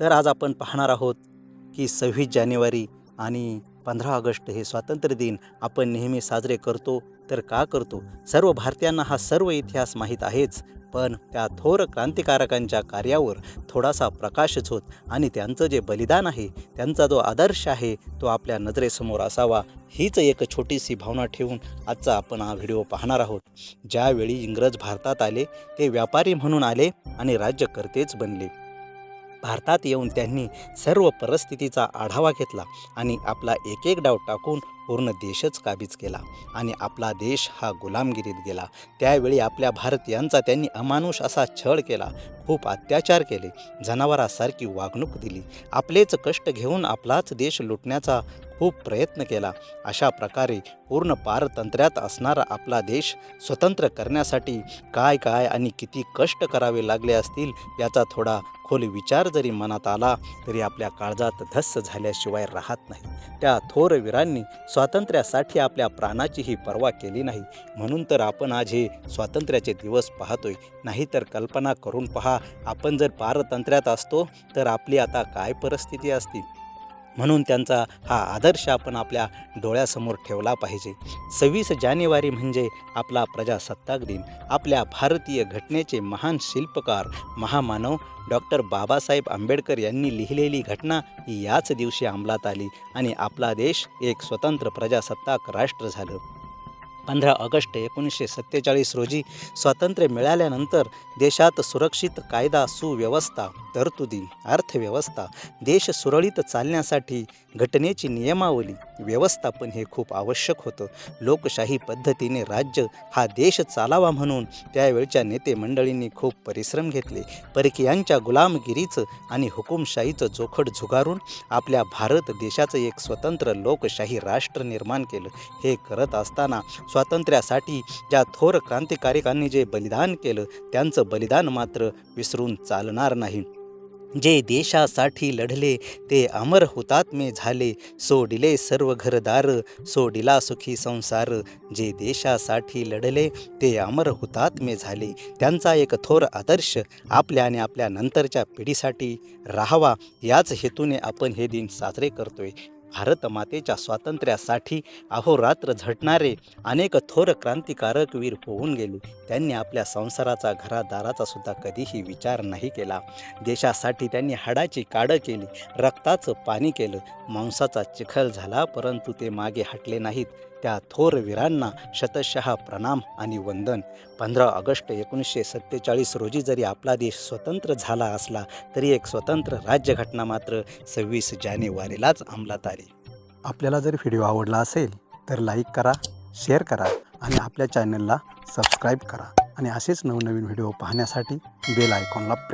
तर आज आपण पाहणार आहोत की सव्वीस जानेवारी आणि पंधरा ऑगस्ट हे स्वातंत्र्य दिन आपण नेहमी साजरे करतो तर का करतो? सर्व भारतीयांना हा सर्व इतिहास माहीत आहेच पण त्या थोर क्रांतिकारकांच्या कार्यावर थोडासा प्रकाश झोत आणि त्यांचं जे बलिदान आहे त्यांचा जो आदर्श आहे तो आपल्या नजरेसमोर असावा हीच एक छोटीशी भावना ठेवून आजचा आपण हा व्हिडिओ पाहणार आहोत. ज्यावेळी इंग्रज भारतात आले ते व्यापारी म्हणून आले आणि राज्यकर्तेच बनले. भारतात येऊन त्यांनी सर्व परिस्थितीचा आढावा घेतला आणि आपला एक एक डाव टाकून पूर्ण देशच काबीज केला आणि आपला देश हा गुलामगिरीत गेला. त्यावेळी आपल्या भारतीयांचा त्यांनी अमानुष असा छळ केला खूप अत्याचार केले जनावरासारखी वागणूक दिली. आपलेच कष्ट घेऊन आपलाच देश लुटण्याचा खूप प्रयत्न केला. अशा प्रकारे पूर्ण पारतंत्र्यात असणारा आपला देश स्वतंत्र करण्यासाठी काय काय आणि किती कष्ट करावे लागले असतील याचा थोडा खोल विचार जरी मनात आला तरी आपल्या काळजात धस्स झाल्याशिवाय राहत नाही. त्या थोर वीरांनी स्वातंत्र्यासाठी आपल्या प्राणाचीही पर्वा केली नाही. म्हणून तर आपण आज हे स्वातंत्र्याचे दिवस पाहतोय. नाहीतर कल्पना करून पहा आपण जर पारतंत्र्यात असतो तर आपली आता काय परिस्थिती असती? म्हणून त्यांचा हा आदर्श आपण आपल्या डोळ्यासमोर ठेवला पाहिजे. सव्वीस जानेवारी म्हणजे आपला प्रजासत्ताक दिन. आपल्या भारतीय घटनेचे महान शिल्पकार महामानव डॉक्टर बाबासाहेब आंबेडकर यांनी लिहिलेली घटना ही याच दिवशी अंमलात आली आणि आपला देश एक स्वतंत्र प्रजासत्ताक राष्ट्र झालं. पंधरा ऑगस्ट एकोणीसशे सत्तेचाळीस रोजी स्वातंत्र्य मिळाल्यानंतर देशात सुरक्षित कायदा सुव्यवस्था तरतुदी अर्थव्यवस्था देश सुरळीत चालण्यासाठी घटनेची नियमावली व्यवस्थापन हे खूप आवश्यक होतं. लोकशाही पद्धतीने राज्य हा देश चालावा म्हणून त्यावेळच्या नेते मंडळींनी खूप परिश्रम घेतले. परकीयांच्या गुलामगिरीचं आणि हुकुमशाहीचं जोखड झुगारून आपल्या भारत देशाचं एक स्वतंत्र लोकशाही राष्ट्र निर्माण केलं. हे करत असताना स्वातंत्र्यासाठी ज्या थोर क्रांतिकारकांनी जे बलिदान केलं त्यांचं बलिदान मात्र विसरून चालणार नाही. जे देशासाठी लढले ते अमर हुतात्मे झाले. सोडिले सर्व घरदार सोडिला सुखी संसार. जे देशासाठी लढले ते अमर हुतात्मे झाले. त्यांचा एक थोर आदर्श आपल्या आणि आपल्या नंतरच्या पिढीसाठी राहावा. याच हेतूने आपण हे दिन साजरे करतोय. भारतमातेच्या स्वातंत्र्यासाठी अहोरात्र झटणारे अनेक थोर क्रांतिकारक वीर होऊन गेले. त्यांनी आपल्या संसाराचा घरादाराचा सुद्धा कधीही विचार नाही केला. देशासाठी त्यांनी हाडाची काडं केली रक्ताचं पाणी केलं मांसाचा चिखल झाला परंतु ते मागे हटले नाहीत. त्या थोर वीरांना शतशः प्रणाम आणि वंदन. पंधरा ऑगस्ट एकोणीसशे सत्तेचाळीस रोजी जरी आपला देश स्वतंत्र झाला असला तरी एक स्वतंत्र राज्यघटना मात्र सव्वीस जानेवारीलाच अंमलात आली. आपल्याला जर व्हिडिओ आवडला असेल तर लाईक करा शेअर करा आणि आपल्या चॅनलला सबस्क्राईब करा. आणि असेच नवनवीन व्हिडिओ पाहण्यासाठी बेल आयकॉनला प्रेस